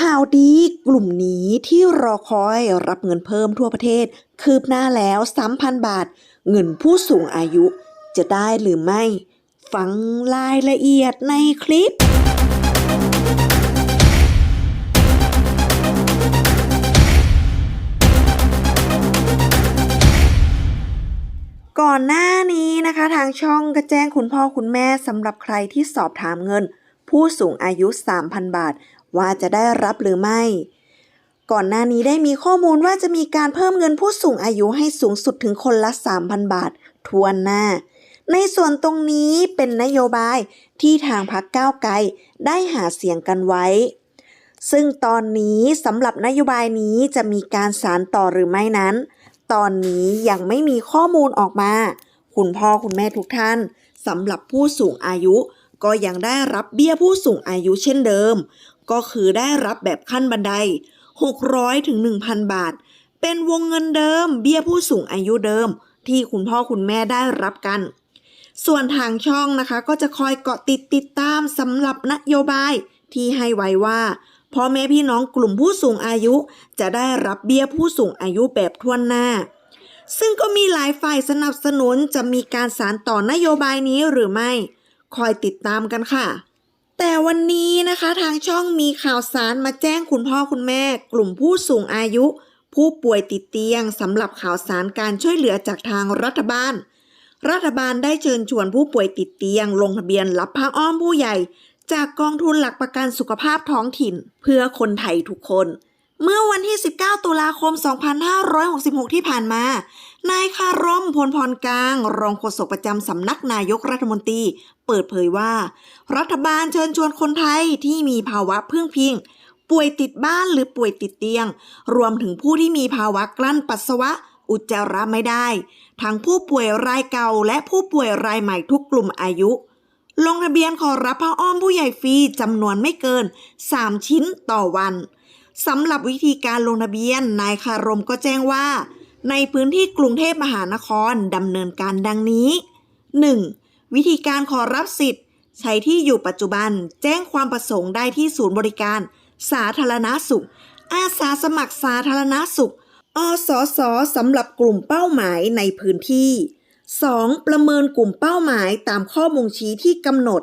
ข่าวดีกลุ่มนี้ที่รอคอยรับเงินเพิ่มทั่วประเทศ คืบหน้าแล้ว 3,000 บาท เงินผู้สูงอายุ จะได้หรือไม่ ฟังรายละเอียดในคลิปก่อนหน้านี้นะคะทางช่องก็แจ้งคุณพ่อคุณแม่สำหรับใครที่สอบถามเงิน ผู้สูงอายุ 3,000 บาท ว่าจะได้รับหรือไม่ ก่อนหน้านี้ได้มีข้อมูลว่าจะมีการเพิ่มเงินผู้สูงอายุให้สูงสุดถึงคนละ 3,000 บาททวนหน้า ในส่วนตรงนี้เป็นนโยบายที่ทางพรรคก้าวไกลได้หาเสียงกันไว้ ซึ่งตอนนี้สำหรับนโยบายนี้จะมีการสารต่อหรือไม่นั้น ตอนนี้ยังไม่มีข้อมูลออกมา คุณพ่อคุณแม่ทุกท่านสำหรับผู้สูงอายุ ก็ยังได้รับเบี้ยผู้สูงอายุเช่นเดิม ก็คือได้รับแบบขั้นบันได 600ถึง1,000 บาท เป็นวงเงินเดิม เบี้ยผู้สูงอายุเดิม ที่คุณพ่อคุณแม่ได้รับกัน ส่วนทางช่องนะคะ ก็จะคอยเกาะติดติดตามสำหรับนโยบายที่ให้ไว้ว่าพ่อแม่พี่น้องกลุ่มผู้สูงอายุ จะได้รับเบี้ยผู้สูงอายุแบบทั่วหน้า ซึ่งก็มีหลายฝ่ายสนับสนุนจะมีการสานต่อนโยบายนี้หรือไม่ คอยติดตามกันค่ะ แต่วันนี้นะคะทางช่องมีข่าวสารมาแจ้งคุณพ่อคุณแม่ กลุ่มผู้สูงอายุ ผู้ป่วยติดเตียงสำหรับข่าวสารการช่วยเหลือจากทางรัฐบาล รัฐบาลได้เชิญชวนผู้ป่วยติดเตียง ลงทะเบียนรับผ้าอ้อมผู้ใหญ่ จากกองทุนหลักประกันสุขภาพท้องถิ่น เพื่อคนไทยทุกคน เมื่อวันที่ 19 ตุลาคม 2566 ที่ผ่านมา นายคารมพลพรกลาง รองโฆษกประจำสำนักนายกรัฐมนตรี เปิดเผยว่า รัฐบาลเชิญชวนคนไทยที่มีภาวะพึ่งพิง ป่วยติดบ้านหรือป่วยติดเตียง รวมถึงผู้ที่มีภาวะกลั้นปัสสาวะ อุจจาระไม่ได้ ทั้งผู้ป่วยรายเก่าและผู้ป่วยรายใหม่ทุกกลุ่มอายุลงทะเบียนขอรับผ้าอ้อมผู้ใหญ่ฟรีจำนวนไม่เกิน 3 ชิ้นต่อวัน สำหรับวิธีการลงทะเบียน นายคารมก็แจ้งว่า ในพื้นที่กรุงเทพมหานครดำเนินการดังนี้ 1. วิธีการขอรับสิทธิ์ ใช้ที่อยู่ปัจจุบัน แจ้งความประสงค์ได้ที่ศูนย์บริการ สาธารณสุข อาสาสมัครสาธารณสุข อสสสำหรับกลุ่มเป้าหมายในพื้นที่ 2. ประเมินกลุ่มเป้าหมายตามข้อบ่งชี้ที่กำหนด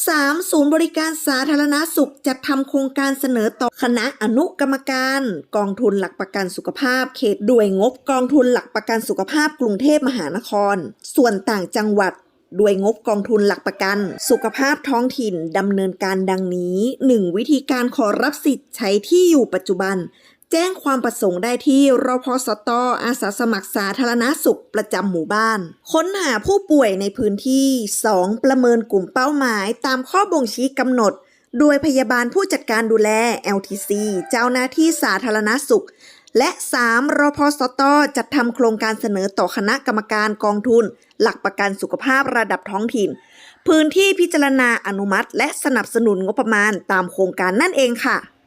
3. ศูนย์บริการสาธารณสุขจัดทำโครงการเสนอต่อคณะอนุกรรมการ กองทุนหลักประกันสุขภาพ เขตด้วยงบกองทุนหลักประกันสุขภาพกรุงเทพมหานคร ส่วนต่างจังหวัดด้วยงบกองทุนหลักประกัน สุขภาพท้องถิ่นดำเนินการดังนี้ 1. วิธีการขอรับสิทธิ์ใช้ที่อยู่ปัจจุบัน แจ้งความประสงค์ได้ที่รพสตอาสาสมัครสาธารณสุขประจำหมู่บ้าน ค้นหาผู้ป่วยในพื้นที่ 2. ประเมินกลุ่มเป้าหมายตามข้อบ่งชี้กำหนด โดยพยาบาลผู้จัดการดูแล LTC เจ้าหน้าที่สาธารณสุข และ 3. รพสตจัดทำโครงการเสนอต่อคณะกรรมการกองทุน หลักประกันสุขภาพระดับท้องถิ่น พื้นที่พิจารณาอนุมัติ และสนับสนุนงบประมาณตามโครงการนั่นเองค่ะ